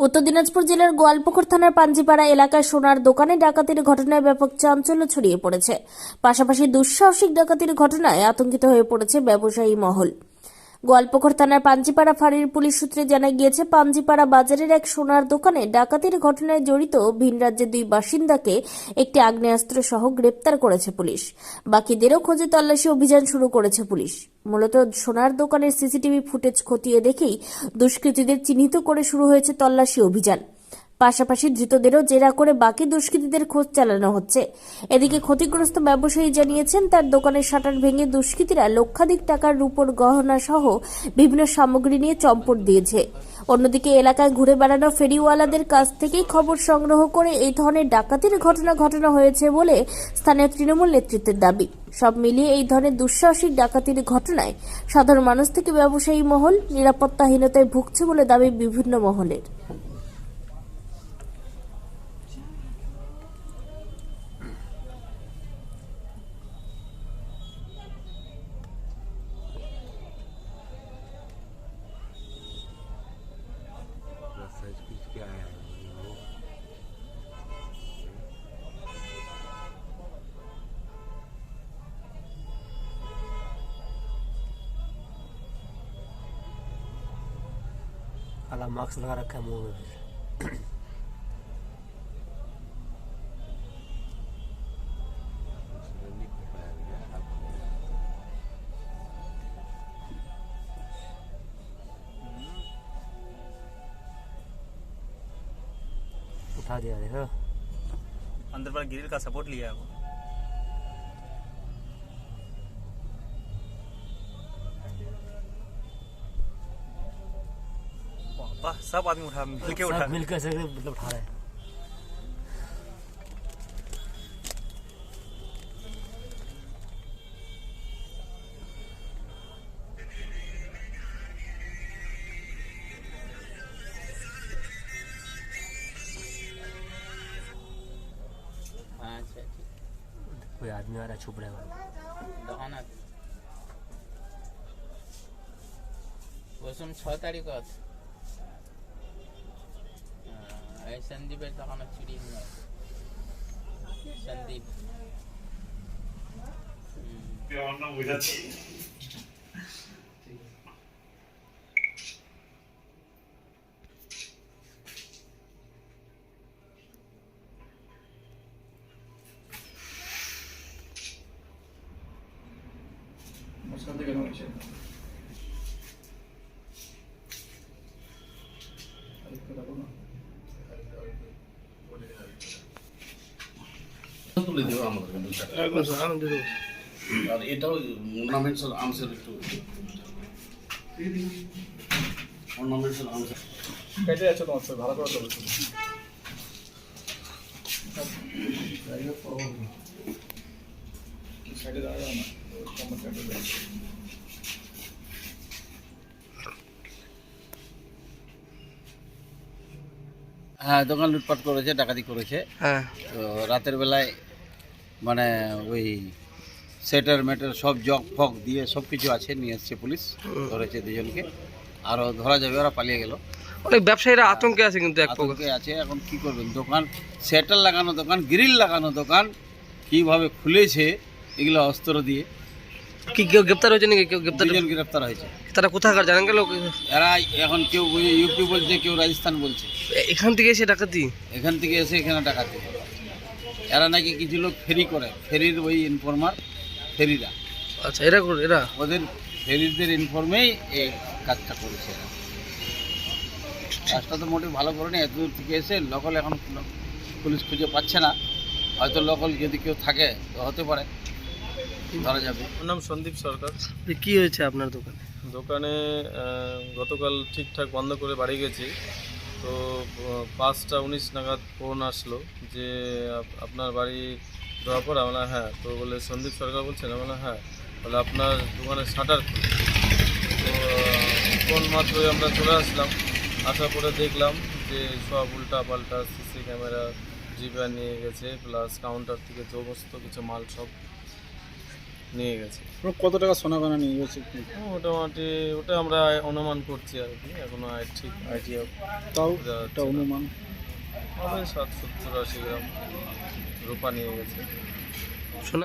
উত্তর দিনাজপুর জেলার গোয়ালপুকুর থানার পাঞ্জিপাড়া এলাকায় সোনার দোকানে ডাকাতির ঘটনায় ব্যাপক চাঞ্চল্য ছড়িয়ে পড়েছে। পাশাপাশি দুঃসাহসিক ডাকাতির ঘটনায় আতঙ্কিত হয়ে পড়েছে ব্যবসায়ী মহল। গোয়ালপুকুর থানার পাঞ্জিপাড়া ফাঁড়ির পুলিশ সূত্রে জানা গিয়েছে, পাঞ্জিপাড়া বাজারের এক সোনার দোকানে ডাকাতির ঘটনায় জড়িত ভিন রাজ্যের দুই বাসিন্দাকে একটি আগ্নেয়াস্ত্র সহ গ্রেপ্তার করেছে পুলিশ। বাকিদেরও খোঁজে তল্লাশি অভিযান শুরু করেছে পুলিশ। মূলত সোনার দোকানের সিসিটিভি ফুটেজ খতিয়ে দেখেই দুষ্কৃতীদের চিহ্নিত করে শুরু হয়েছে তল্লাশি অভিযান। পাশাপাশি ধৃতদেরও জেরা করে বাকি দুষ্কৃতীদের খোঁজ চালানো হচ্ছে। এদিকে ক্ষতিগ্রস্ত ব্যবসায়ী জানিয়েছেন, তার দোকানের শাটার ভেঙে দুষ্কৃতীরা লক্ষাধিক টাকার রূপোর গহনা সহ বিভিন্ন সামগ্রী নিয়ে চম্পট দিয়েছে। অন্যদিকে এলাকায় ঘুরে বেড়ানো ফেরিওয়ালাদের কাছ থেকেই খবর সংগ্রহ করে এই ধরনের ডাকাতির ঘটনা ঘটানো হয়েছে বলে স্থানীয় তৃণমূল নেতৃত্বের দাবি। সব মিলিয়ে এই ধরনের দুঃসাহসিক ডাকাতির ঘটনায় সাধারণ মানুষ থেকে ব্যবসায়ী মহল নিরাপত্তাহীনতায় ভুগছে বলে দাবি বিভিন্ন মহলের। साइज कुछ क्या आया है वो काला मास्क लगा रखा है मुंह में उठा दिया देखो। अंदर पर ग्रिल का सपोर्ट लिया है वो। सब आदमी उठा मिलके उठा। मिलकर मतलब उठा रहे हैं। कोई आदमी आ रहा है छुप रहा है वहाँ। দোকান আছে বসুন ছ তারিখ আছে আহ, এই সন্দীপের দোকানে চুরি হয়ে। তুলে দেবো আমাদেরকে আর এটাও অর্নামেন্টস আর্মসের একটু অর্নামেন্টস কেটে যাচ্ছে তোমার সাথে ভালো করে চলেছে সাইডে দাঁড়াও না হ্যাঁ দোকান লুটপাট করেছে ডাকাতি করেছে। হ্যাঁ। তো রাতের বেলায় মানে ওই সেটার মেটার সব জগ ফগ দিয়ে সব কিছু আছে নিয়ে এসছে পুলিশ ধরেছে দুজনকে। আরও ধরা যাবে ওরা পালিয়ে গেল। অনেক ব্যবসায়ীরা আতঙ্কে আছে কিন্তু এক আতঙ্কে আছে এখন কি করবেন? দোকান সেটার লাগানো দোকান গ্রিল লাগানো দোকান কীভাবে খুলেছে এগুলো অস্ত্র দিয়ে। কি কেউ গ্রেপ্তার হয়েছে নাকি? কেউ গ্রেপ্তার দুজন গ্রেপ্তার হয়েছে। তারা কোথাকার? জানেন গেল এরা এখন কেউ ইউপি বলছে কেউ রাজস্থান বলছে। এখান থেকে এসে ডাকাতি? এখান থেকে এসে এখানে ডাকাতে। এরা নাকি কিছু লোক ফেরি করে। ফেরির ওই ইনফর্মার ফেরিরা। আচ্ছা এরা করে- এরা? ওদের ফেরিদের ইনফর্মেই এই কাজটা করেছে এরা। কাজটা তো মোটেই ভালো করেনি এত দূর থেকে এসে লোকাল এখন পুলিশ খুঁজে পাচ্ছে না। হয়তো লোকাল যদি কেউ থাকে তো হতে পারে। ধরা যাবে। আমার নাম সন্দীপ সরকার। কি হয়েছে আপনার দোকানে? দোকানে গতকাল ঠিকঠাক বন্ধ করে বাড়ি গেছি। তো পাঁচটা উনিশ নাগাদ ফোন আসলো যে আপনার বাড়ি দেওয়ার পর আমরা হ্যাঁ তো বলে সন্দীপ সরকার বলছেন আমরা হ্যাঁ বলে আপনার দোকানের শাটার তো ফোন মাত্রই আমরা চলে আসলাম। আসার পরে দেখলাম যে সব উল্টা পাল্টা সিসি ক্যামেরা জিপে নিয়ে গেছে প্লাস কাউন্টার থেকে সমস্ত কিছু মাল সব নিয়ে গেছে। কত টাকা সোনা গয়না নিয়ে গেছে? মোটামুটি ওটা আমরা অনুমান করছি আর কি এখনও ঠিক আইডিয়া তাও একটা অনুমান। হবে সাত সত্তর আশি গ্রাম রূপা নিয়ে গেছে।